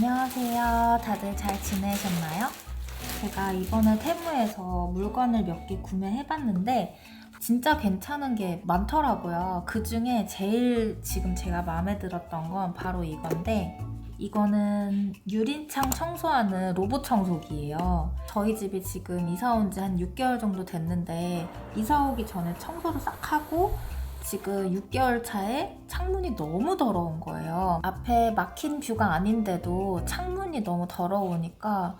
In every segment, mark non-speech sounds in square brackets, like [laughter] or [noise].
안녕하세요. 다들 잘 지내셨나요? 제가 이번에 테무에서 물건을 몇 개 구매해봤는데 진짜 괜찮은 게 많더라고요. 그 중에 제일 지금 제가 마음에 들었던 건 바로 이건데 이거는 유리창 청소하는 로봇 청소기예요. 저희 집이 지금 이사 온 지 한 6개월 정도 됐는데 이사 오기 전에 청소를 싹 하고 지금 6개월 차에 창문이 너무 더러운 거예요. 앞에 막힌 뷰가 아닌데도 창문이 너무 더러우니까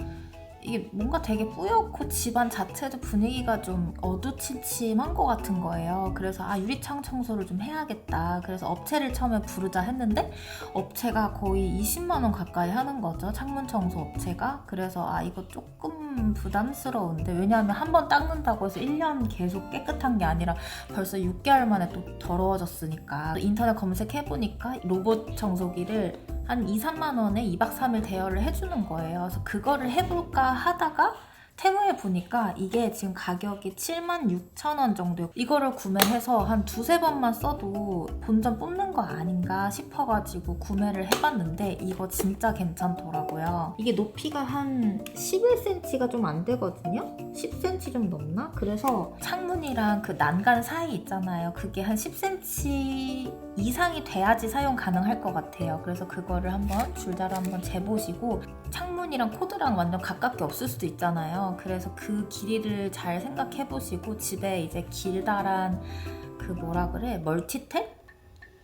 이게 뭔가 되게 뿌옇고 집안 자체도 분위기가 좀 어두침침한 것 같은 거예요. 그래서 아 유리창 청소를 좀 해야겠다. 그래서 업체를 처음에 부르자 했는데 업체가 거의 20만 원 가까이 하는 거죠. 창문 청소 업체가. 그래서 아 이거 조금 부담스러운데 왜냐하면 한 번 닦는다고 해서 1년 계속 깨끗한 게 아니라 벌써 6개월 만에 또 더러워졌으니까 인터넷 검색해 보니까 로봇 청소기를 한 2, 3만 원에 2박 3일 대여를 해주는 거예요. 그래서 그거를 해볼까 하다가 테무에 보니까 이게 지금 가격이 7만 6천 원 정도. 이거를 구매해서 한 두세 번만 써도 본전 뽑는 거 아닌가 싶어가지고 구매를 해봤는데 이거 진짜 괜찮더라고요. 이게 높이가 한 11cm가 좀 안 되거든요? 10cm 좀 넘나? 그래서 창문이랑 그 난간 사이 있잖아요. 그게 한 10cm 이상이 돼야지 사용 가능할 것 같아요. 그래서 그거를 한번 줄자로 한번 재보시고 창문이랑 코드랑 완전 가깝게 없을 수도 있잖아요. 그래서 그 길이를 잘 생각해 보시고 집에 이제 길다란 그 뭐라 그래 멀티탭?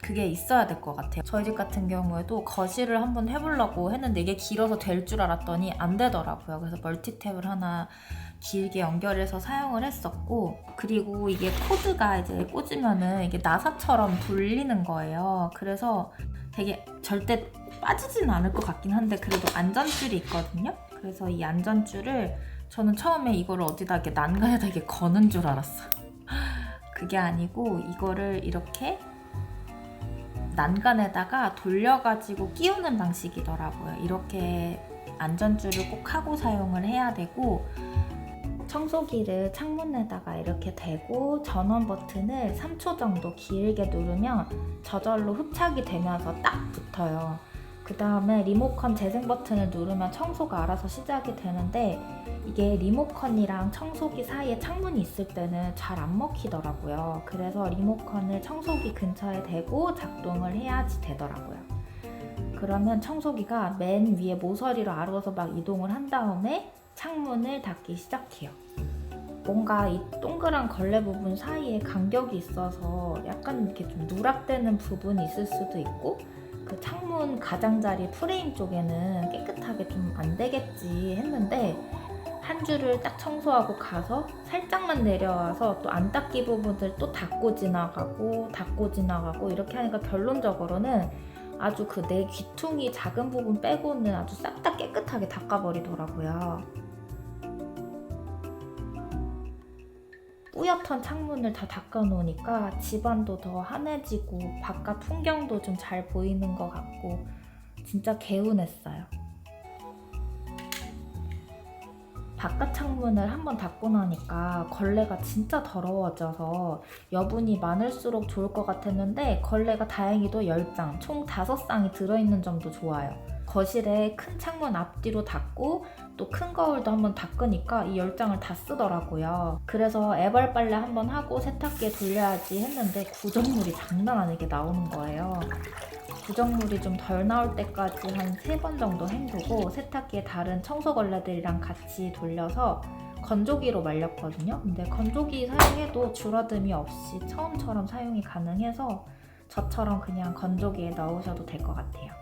그게 있어야 될 것 같아요. 저희 집 같은 경우에도 거실을 한번 해보려고 했는데 이게 길어서 될 줄 알았더니 안 되더라고요. 그래서 멀티탭을 하나 길게 연결해서 사용을 했었고 그리고 이게 코드가 이제 꽂으면은 이게 나사처럼 불리는 거예요. 그래서 되게 절대 빠지진 않을 것 같긴 한데 그래도 안전줄이 있거든요. 그래서 이 안전줄을 저는 처음에 이거를 어디다 이렇게 난간에다 이렇게 거는 줄 알았어. [laughs] 그게 아니고 이거를 이렇게 난간에다가 돌려가지고 끼우는 방식이더라고요. 이렇게 안전줄을 꼭 하고 사용을 해야 되고 청소기를 창문에다가 이렇게 대고 전원 버튼을 3초 정도 길게 누르면 저절로 흡착이 되면서 딱 붙어요. 그 다음에 리모컨 재생 버튼을 누르면 청소가 알아서 시작이 되는데 이게 리모컨이랑 청소기 사이에 창문이 있을 때는 잘 안 먹히더라고요. 그래서 리모컨을 청소기 근처에 대고 작동을 해야지 되더라고요. 그러면 청소기가 맨 위에 모서리로 아르어서 막 이동을 한 다음에 창문을 닫기 시작해요. 뭔가 이 동그란 걸레 부분 사이에 간격이 있어서 약간 이렇게 좀 누락되는 부분이 있을 수도 있고 그 창문 가장자리 프레임 쪽에는 깨끗하게 좀 안 되겠지 했는데 한 줄을 딱 청소하고 가서 살짝만 내려와서 또 안 닦기 부분들 또 닦고 지나가고 닦고 지나가고 이렇게 하니까 결론적으로는 아주 그 내 귀퉁이 작은 부분 빼고는 아주 싹 다 깨끗하게 닦아버리더라고요. 뿌옇던 창문을 다 닦아놓으니까 집안도 더 환해지고 바깥 풍경도 좀 잘 보이는 것 같고 진짜 개운했어요. 바깥 창문을 한번 닫고 나니까 걸레가 진짜 더러워져서 여분이 많을수록 좋을 것 같았는데 걸레가 다행히도 10장, 총 5쌍이 들어있는 점도 좋아요. 거실에 큰 창문 앞뒤로 닫고 또 큰 거울도 한번 닦으니까 이 10장을 다 쓰더라고요. 그래서 애벌 빨래 한번 하고 세탁기에 돌려야지 했는데 구정물이 장난 아니게 나오는 거예요. 구정물이 좀 덜 나올 때까지 한 세 번 정도 헹구고 세탁기에 다른 청소 걸레들이랑 같이 돌려서 건조기로 말렸거든요. 근데 건조기 사용해도 줄어듦이 없이 처음처럼 사용이 가능해서 저처럼 그냥 건조기에 넣으셔도 될 것 같아요.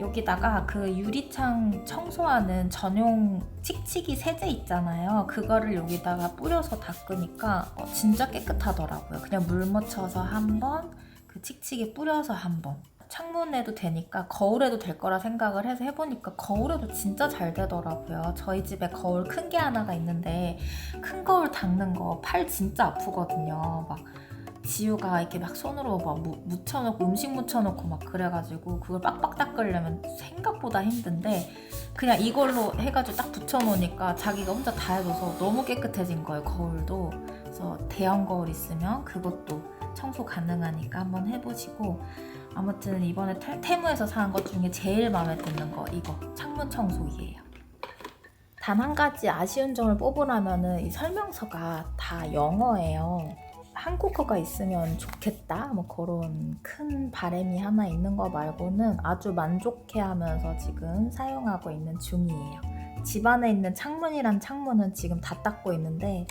여기다가 그 유리창 청소하는 전용 칙칙이 세제 있잖아요. 그거를 여기다가 뿌려서 닦으니까 어, 진짜 깨끗하더라고요. 그냥 물 묻혀서 한 번, 그 칙칙이 뿌려서 한 번. 창문에도 되니까 거울에도 될 거라 생각을 해서 해보니까 거울에도 진짜 잘 되더라고요. 저희 집에 거울 큰 게 하나가 있는데 큰 거울 닦는 거 팔 진짜 아프거든요. 막 지우가 이렇게 막 손으로 막 무- 묻혀놓고 음식 묻혀놓고 막 그래가지고 그걸 빡빡 닦으려면 생각보다 힘든데 그냥 이걸로 해가지고 딱 붙여놓으니까 자기가 혼자 다 해줘서 너무 깨끗해진 거예요 거울도 그래서 대형 거울 있으면 그것도 청소 가능하니까 한번 해보시고 아무튼 이번에 테- 테무에서 산 것 중에 제일 마음에 드는 거 이거 창문 청소기예요. 단 한 가지 아쉬운 점을 뽑으라면은 이 설명서가 다 영어예요. 한국어가 있으면 좋겠다. 뭐 그런 큰 바람이 하나 있는 거 말고는 아주 만족해하면서 지금 사용하고 있는 중이에요. 집 안에 있는 창문이란 창문은 지금 다 닦고 있는데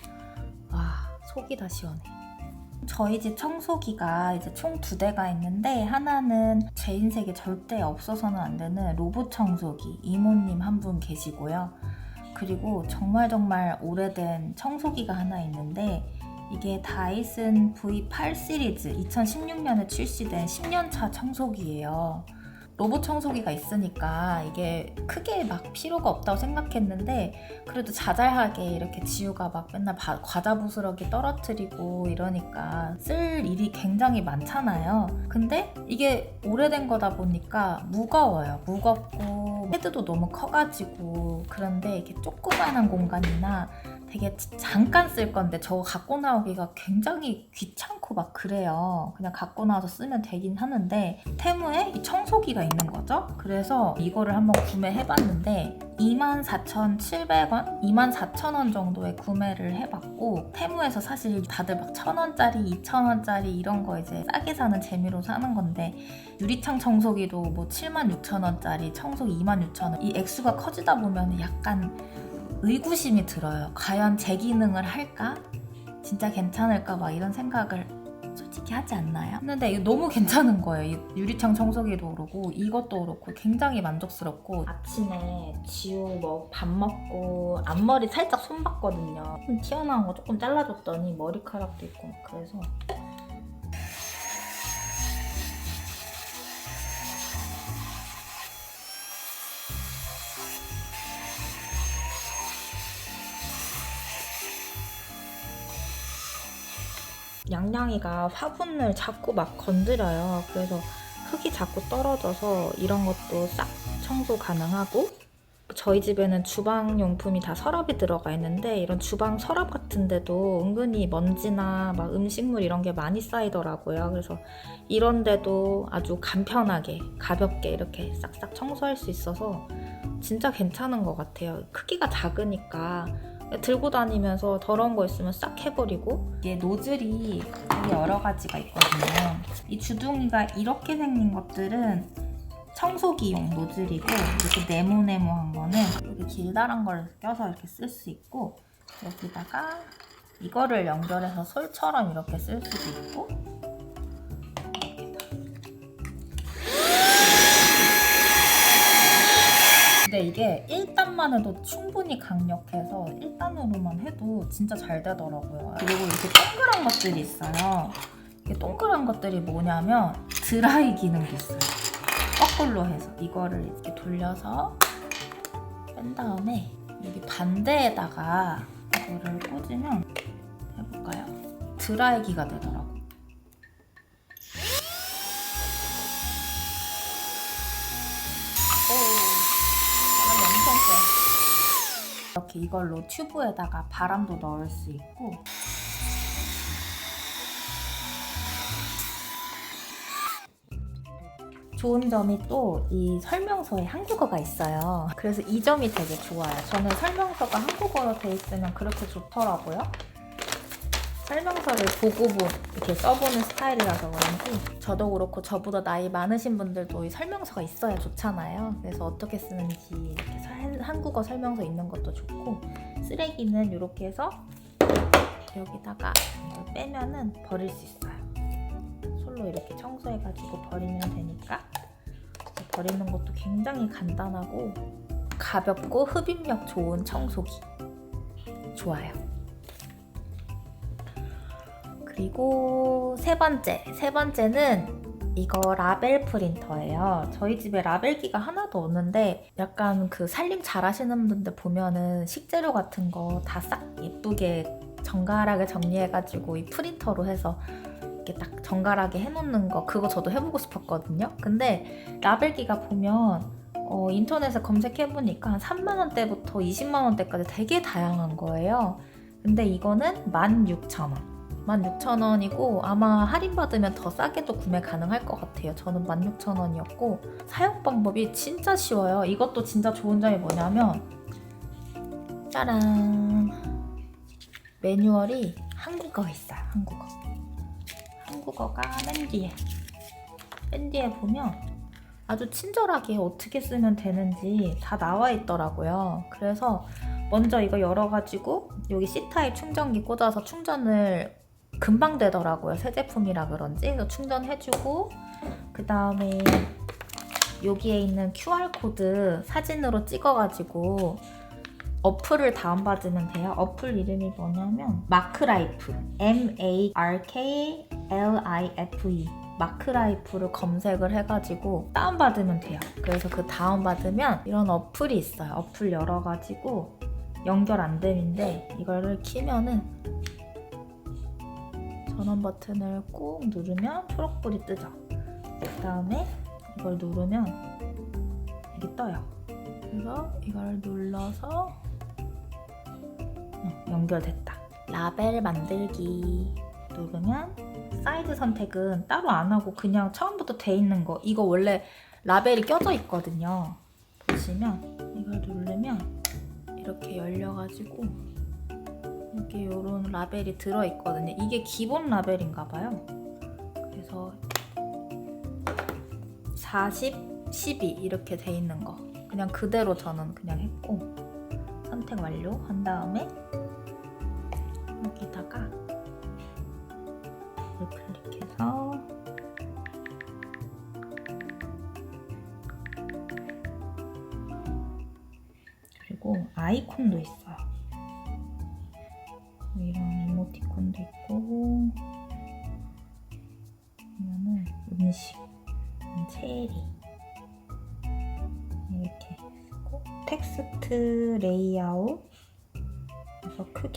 와 속이 다 시원해. 저희 집 청소기가 이제 총 두 대가 있는데 하나는 제 인생에 절대 없어서는 안 되는 로봇 청소기 이모님 한 분 계시고요. 그리고 정말 정말 오래된 청소기가 하나 있는데 이게 다이슨 V8 시리즈 2016년에 출시된 10년차 청소기예요. 로봇 청소기가 있으니까 이게 크게 막 필요가 없다고 생각했는데 그래도 자잘하게 이렇게 지우가 막 맨날 바- 과자 부스러기 떨어뜨리고 이러니까 쓸 일이 굉장히 많잖아요. 근데 이게 오래된 거다 보니까 무거워요. 무겁고 헤드도 너무 커가지고 그런데 이게 조그만한 공간이나 되게 잠깐 쓸 건데 저거 갖고 나오기가 굉장히 귀찮고 막 그래요. 그냥 갖고 나와서 쓰면 되긴 하는데 테무에 이 청소기가 있는 거죠. 그래서 이거를 한번 구매해봤는데 24,700원, 24,000원 정도에 구매를 해봤고 테무에서 사실 다들 막 1,000원짜리, 2,000원짜리 이런 거 이제 싸게 사는 재미로 사는 건데 유리창 청소기도 뭐 76,000원짜리, 청소기 26,000원 이 액수가 커지다 보면 약간 의구심이 들어요. 과연 제 기능을 할까? 진짜 괜찮을까? 막 이런 생각을 솔직히 하지 않나요? 근데 이거 너무 괜찮은 거예요. 이 유리창 청소기도 그렇고 이것도 그렇고 굉장히 만족스럽고 아침에 지우 뭐 밥 먹고 앞머리 살짝 손봤거든요. 좀 튀어나온 거 조금 잘라줬더니 머리카락도 있고 막 그래서 양양이가 화분을 자꾸 막 건드려요. 그래서 흙이 자꾸 떨어져서 이런 것도 싹 청소 가능하고 저희 집에는 주방 용품이 다 서랍이 들어가 있는데 이런 주방 서랍 같은데도 은근히 먼지나 막 음식물 이런 게 많이 쌓이더라고요. 그래서 이런데도 아주 간편하게 가볍게 이렇게 싹싹 청소할 수 있어서 진짜 괜찮은 것 같아요. 크기가 작으니까 들고 다니면서 더러운 거 있으면 싹 해버리고 이게 노즐이 되게 여러 가지가 있거든요. 이 주둥이가 이렇게 생긴 것들은 청소기용 노즐이고 이렇게 네모네모한 거는 이렇게 길다란 걸 껴서 이렇게 쓸 수 있고 여기다가 이거를 연결해서 솔처럼 이렇게 쓸 수도 있고 근데 이게 1단만 해도 충분히 강력해서 1단으로만 해도 진짜 잘 되더라고요. 그리고 이렇게 동그란 것들이 있어요. 이게 동그란 것들이 뭐냐면 드라이 기능도 있어요. 거꾸로 해서 이거를 이렇게 돌려서 뺀 다음에 여기 반대에다가 이거를 꽂으면 해볼까요? 드라이기가 되더라고요. 세. 이렇게 이걸로 튜브에다가 바람도 넣을 수 있고 좋은 점이 또 이 설명서에 한국어가 있어요. 그래서 이 점이 되게 좋아요. 저는 설명서가 한국어로 돼 있으면 그렇게 좋더라고요. 설명서를 보고 보, 이렇게 써보는 스타일이라서 그런지 저도 그렇고 저보다 나이 많으신 분들도 이 설명서가 있어야 좋잖아요. 그래서 어떻게 쓰는지 이렇게 설- 한국어 설명서 있는 것도 좋고 쓰레기는 이렇게 해서 여기다가 빼면은 버릴 수 있어요. 솔로 이렇게 청소해가지고 버리면 되니까 버리는 것도 굉장히 간단하고 가볍고 흡입력 좋은 청소기 좋아요. 그리고 세 번째, 세 번째는 이거 라벨 프린터예요. 저희 집에 라벨기가 하나도 없는데 약간 그 살림 잘하시는 분들 보면은 식재료 같은 거 다 싹 예쁘게 정갈하게 정리해가지고 이 프린터로 해서 이렇게 딱 정갈하게 해놓는 거 그거 저도 해보고 싶었거든요. 근데 라벨기가 보면 어, 인터넷에 검색해보니까 한 3만 원대부터 20만 원대까지 되게 다양한 거예요. 근데 이거는 16,000원. 16,000원이고 아마 할인받으면 더 싸게도 구매 가능할 것 같아요. 저는 16,000원이었고 사용 방법이 진짜 쉬워요. 이것도 진짜 좋은 점이 뭐냐면 짜란 매뉴얼이 한국어에 있어요. 한국어. 한국어가 맨 뒤에 맨 뒤에 보면 아주 친절하게 어떻게 쓰면 되는지 다 나와 있더라고요. 그래서 먼저 이거 열어가지고 여기 C타입 충전기 꽂아서 충전을 금방 되더라고요. 새 제품이라 그런지. 충전해주고 그 다음에 여기에 있는 QR코드 사진으로 찍어가지고 어플을 다운받으면 돼요. 어플 이름이 뭐냐면 마크라이프 M-A-R-K-L-I-F-E 마크라이프를 검색을 해가지고 다운받으면 돼요. 그래서 그 다운받으면 이런 어플이 있어요. 어플 열어가지고 연결 안 됨인데 이거를 키면은 전원 버튼을 꾹 누르면 초록불이 뜨죠. 그 다음에 이걸 누르면 여기 떠요. 그래서 이걸 눌러서 어, 연결됐다. 라벨 만들기 누르면 사이즈 선택은 따로 안 하고 그냥 처음부터 돼 있는 거. 이거 원래 라벨이 껴져 있거든요. 보시면 이걸 누르면 이렇게 열려가지고 이렇게 이런 라벨이 들어 있거든요. 이게 기본 라벨인가 봐요. 그래서 40, 12 이렇게 돼 있는 거 그냥 그대로 저는 그냥 했고 선택 완료 한 다음에 여기다가 클릭해서 그리고 아이콘도 있어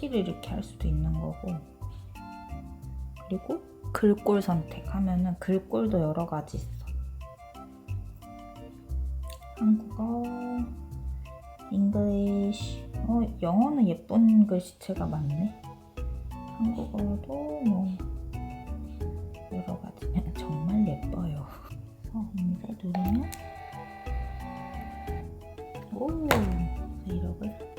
크기를 이렇게 할 수도 있는 거고 그리고 글꼴 선택하면은 글꼴도 여러 가지 있어. 한국어, English, 어 영어는 예쁜 글씨체가 많네. 한국어도 뭐 여러 가지 정말 예뻐요. 그래서 인쇄 누르면 오 이력을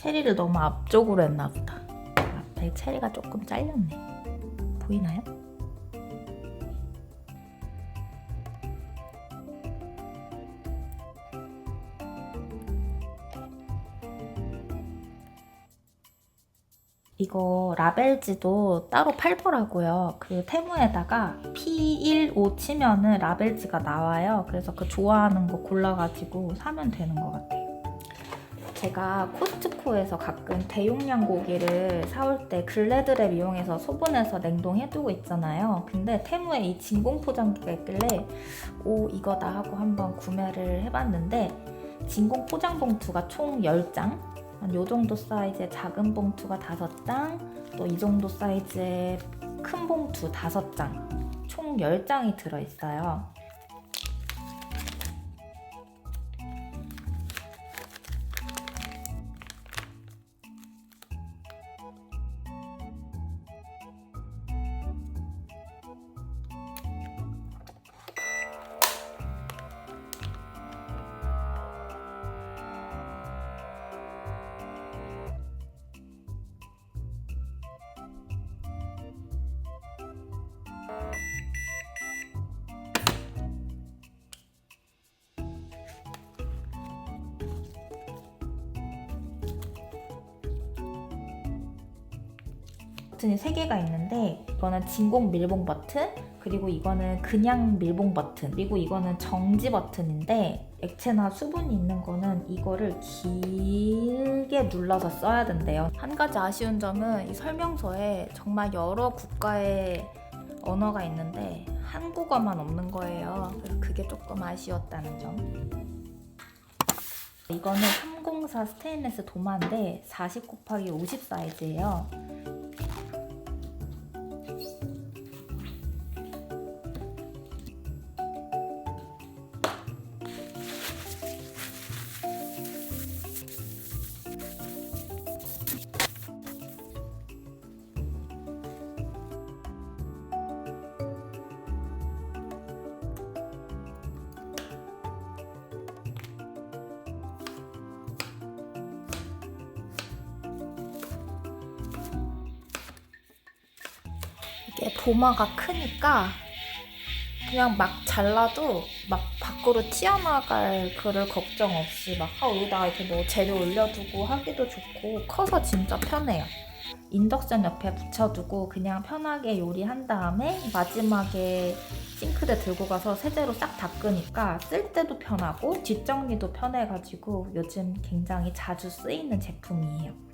체리를 너무 앞쪽으로 했나 보다. 앞에 체리가 조금 잘렸네. 보이나요? 이거 라벨지도 따로 팔더라고요. 그 테무에다가 P15 치면은 라벨지가 나와요. 그래서 그 좋아하는 거 골라가지고 사면 되는 것 같아요. 제가 코스트코에서 가끔 대용량 고기를 사올 때 글래드랩 이용해서 소분해서 냉동해두고 있잖아요. 근데 테무에 이 진공 포장기가 있길래 오 이거다 하고 한번 구매를 해봤는데 진공 포장 봉투가 총 10장 한요 정도 사이즈의 작은 봉투가 5장 또 이 정도 사이즈의 큰 봉투 5장 총 10장이 들어있어요. 버튼이 3개가 있는데 이거는 진공 밀봉 버튼 그리고 이거는 그냥 밀봉 버튼 그리고 이거는 정지 버튼인데 액체나 수분이 있는 거는 이거를 길게 눌러서 써야 된대요. 한 가지 아쉬운 점은 이 설명서에 정말 여러 국가의 언어가 있는데 한국어만 없는 거예요. 그래서 그게 조금 아쉬웠다는 점. 이거는 304 스테인레스 도마인데 40 곱하기 50 사이즈예요 이게 도마가 크니까 그냥 막 잘라도 막 밖으로 튀어나갈 그럴 걱정 없이 막 아, 여기다가 이렇게 뭐 재료 올려두고 하기도 좋고 커서 진짜 편해요. 인덕션 옆에 붙여두고 그냥 편하게 요리한 다음에 마지막에 싱크대 들고 가서 세제로 싹 닦으니까 쓸 때도 편하고 뒷정리도 편해가지고 요즘 굉장히 자주 쓰이는 제품이에요.